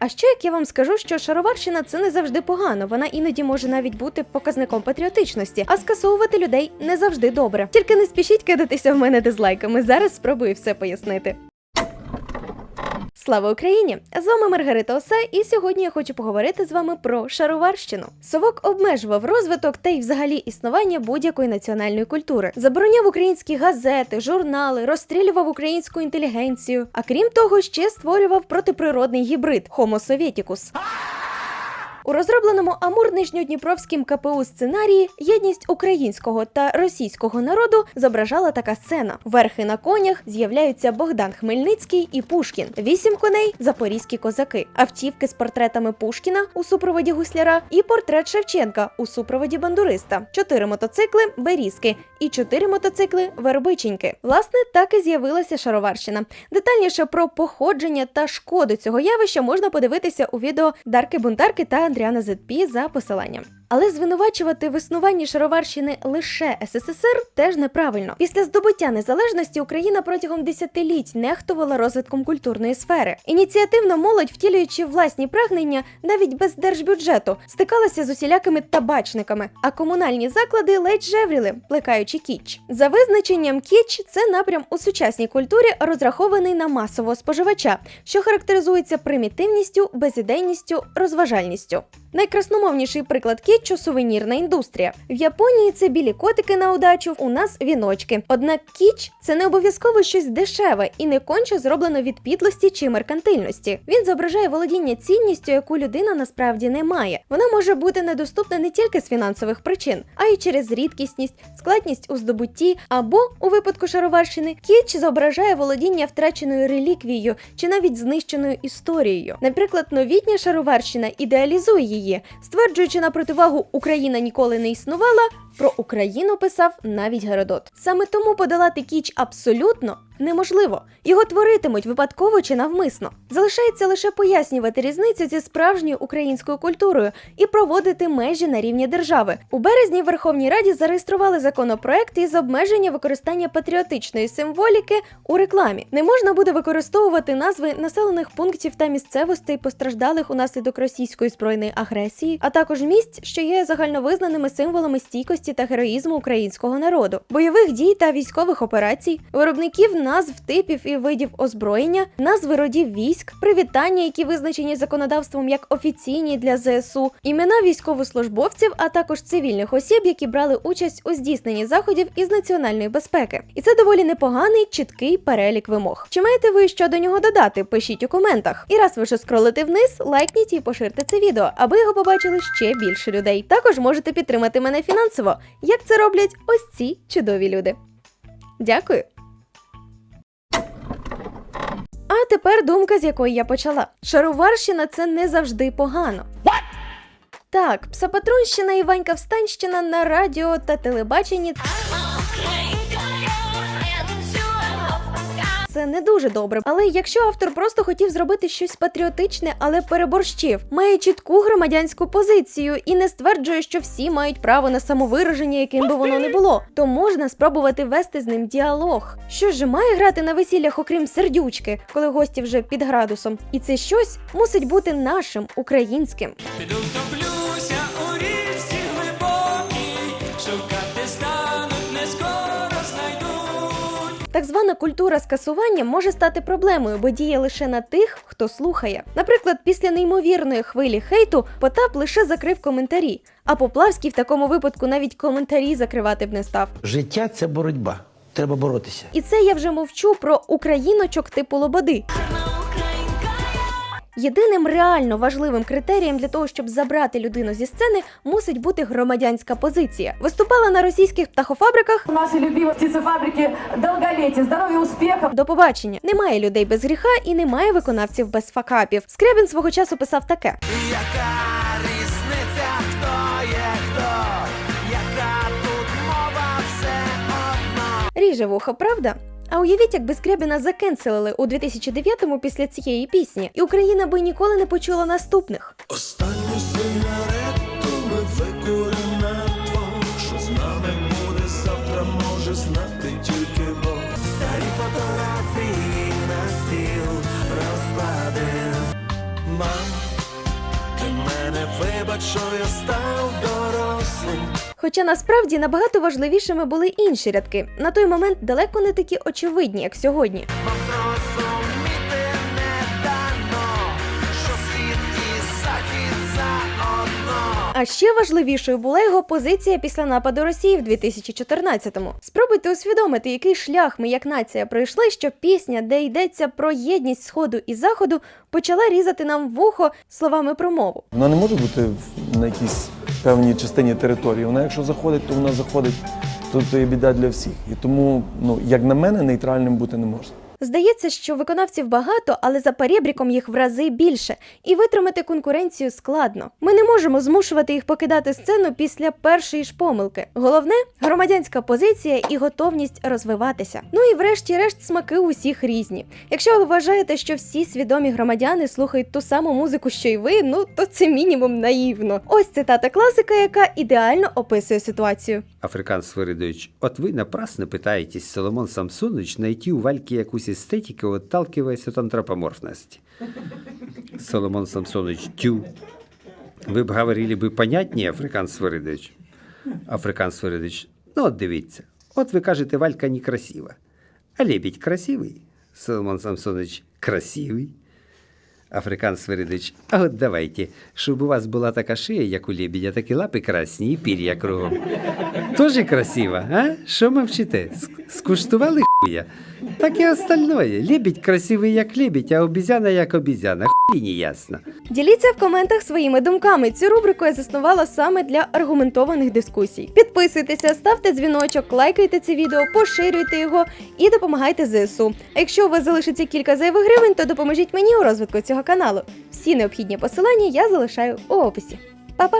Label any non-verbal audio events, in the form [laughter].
А ще як я вам скажу, що шароварщина це не завжди погано. Вона іноді може навіть бути показником патріотичності, а скасовувати людей не завжди добре. Тільки не спішіть кидатися в мене дизлайками. Зараз спробую все пояснити. Слава Україні! З вами Маргарита Осе, і сьогодні я хочу поговорити з вами про шароварщину. Совок обмежував розвиток та й взагалі існування будь-якої національної культури, забороняв українські газети, журнали, розстрілював українську інтелігенцію. А крім того, ще створював протиприродний гібрид Homo sovieticus. У розробленому Амур-Нижньодніпровським КПУ сценарії єдність українського та російського народу зображала така сцена: верхи на конях з'являються Богдан Хмельницький і Пушкін, вісім коней запорізькі козаки, автівки з портретами Пушкіна у супроводі гусляра і портрет Шевченка у супроводі бандуриста, чотири мотоцикли Берізки і чотири мотоцикли Вербиченьки. Власне, так і з'явилася шароварщина. Детальніше про походження та шкоду цього явища можна подивитися у відео Дарки Бунтарки та Андріана Зетпі за посиланням. Але звинувачувати в існуванні шароварщини лише СССР теж неправильно. Після здобуття незалежності Україна протягом десятиліть нехтувала розвитком культурної сфери. Ініціативна молодь, втілюючи власні прагнення, навіть без держбюджету, стикалася з усілякими табачниками, а комунальні заклади ледь жевріли, плекаючи кіч. За визначенням кіч це напрям у сучасній культурі, розрахований на масового споживача, що характеризується примітивністю, безідейністю, розважальністю. Найкрасномовніший приклад кітчу сувенірна індустрія. В Японії це білі котики на удачу, у нас віночки. Однак кіч це не обов'язково щось дешеве і не конче зроблено від підлості чи меркантильності. Він зображає володіння цінністю, яку людина насправді не має. Вона може бути недоступна не тільки з фінансових причин, а й через рідкісність, складність у здобутті, або у випадку шароварщини кіч зображає володіння втраченою реліквією чи навіть знищеною історією. Наприклад, новітня шароварщина ідеалізує її, стверджуючи на противагу Україна ніколи не існувала. Про Україну писав навіть Геродот. Саме тому подолати кіч абсолютно неможливо. Його творитимуть випадково чи навмисно. Залишається лише пояснювати різницю зі справжньою українською культурою і проводити межі на рівні держави. У березні в Верховній Раді зареєстрували законопроект із обмеження використання патріотичної символіки у рекламі. Не можна буде використовувати назви населених пунктів та місцевостей, постраждалих унаслідок російської збройної агресії, а також місць, що є загальновизнаними символами стійкості та героїзму українського народу, бойових дій та військових операцій, виробників назв типів і видів озброєння, назви родів військ, привітання, які визначені законодавством як офіційні для ЗСУ, імена військовослужбовців, а також цивільних осіб, які брали участь у здійсненні заходів із національної безпеки. І це доволі непоганий чіткий перелік вимог. Чи маєте ви що до нього додати? Пишіть у коментах. І раз ви вже скролите вниз, лайкніть і поширте це відео, аби його побачили ще більше людей. Також можете підтримати мене фінансово, як це роблять ось ці чудові люди. Дякую. А тепер думка, з якої я почала. Шароварщина це не завжди погано. Так, псапатрунщина і Ванька-встанщина на радіо та телебаченні це не дуже добре. Але якщо автор просто хотів зробити щось патріотичне, але переборщив, має чітку громадянську позицію і не стверджує, що всі мають право на самовираження, яким би воно не було, то можна спробувати вести з ним діалог. Що ж має грати на весіллях, окрім сердючки, коли гості вже під градусом? І це щось мусить бути нашим українським. Знайдуть. Культура скасування може стати проблемою, бо діє лише на тих, хто слухає. Наприклад, після неймовірної хвилі хейту Потап лише закрив коментарі, а Поплавський в такому випадку навіть коментарі закривати б не став. Життя це боротьба. Треба боротися. І це я вже мовчу про україночок типу Лободи. Єдиним реально важливим критерієм для того, щоб забрати людину зі сцени, мусить бути громадянська позиція. Виступала на російських птахофабриках. Нашей любимой птицефабрики долголетия, здоровья, успехов. До побачення. Немає людей без гріха і немає виконавців без факапів. Скрябін свого часу писав таке: Яка різниця, хто є хто? Яка тут мова все одно? ріже вухо, правда? А уявіть, якби Скрябіна закенселили у 2009-му після цієї пісні, і Україна би ніколи не почула наступних. Останню сигарету ми двох, що з нами буде завтра, може знати тільки Бог. Старі фотографії на стіл розклади. Мам, Ти мене вибач, що я став. Хоча насправді набагато важливішими були інші рядки, на той момент далеко не такі очевидні, як сьогодні. А ще важливішою була його позиція після нападу Росії в 2014-му. Спробуйте усвідомити, який шлях ми як нація пройшли, що пісня, де йдеться про єдність сходу і заходу, почала різати нам вухо словами про мову. Вона не може бути на якійсь певній частині території. Вона, якщо заходить, то вона заходить, то, то є біда для всіх. І тому, ну, як на мене, нейтральним бути не можна. Здається, що виконавців багато, але за перебріком їх в рази більше, і витримати конкуренцію складно. Ми не можемо змушувати їх покидати сцену після першої ж помилки. Головне громадянська позиція і готовність розвиватися. Ну і врешті-решт смаки у всіх різні. Якщо ви вважаєте, що всі свідомі громадяни слухають ту саму музику, що й ви, ну то це мінімум наївно. Ось цитата класика, яка ідеально описує ситуацію. Африкан Свиридович, от вы напрасно пытаетесь, Соломон Самсонович, найти у Вальки якусь эстетику, отталкиваясь от антропоморфности. [laughs] Соломон Самсонович, тю. Ви б говорили би понятніше, Африкан Свиридович. Африкан Свиридович, ну от дивіться. От ви кажете, Валька некрасива. А лебідь красивий. Соломон Самсонович красивий. Африкан Свиридович, а от давайте, щоб у вас була така шия, як у лебедя, такі лапи красні і пір'я кругом. [laughs] Тоже красиво, а? Що мовчите? Скуштували? Так і остальное. Лебідь красивий, як лебідь, а обізяна як обізяна. Хуй не ясно. Діліться в коментах своїми думками. Цю рубрику я заснувала саме для аргументованих дискусій. Підписуйтеся, ставте дзвіночок, лайкайте це відео, поширюйте його і допомагайте ЗСУ. А якщо у вас залишиться кілька зайвих гривень, то допоможіть мені у розвитку цього каналу. Всі необхідні посилання я залишаю у описі. Па-па!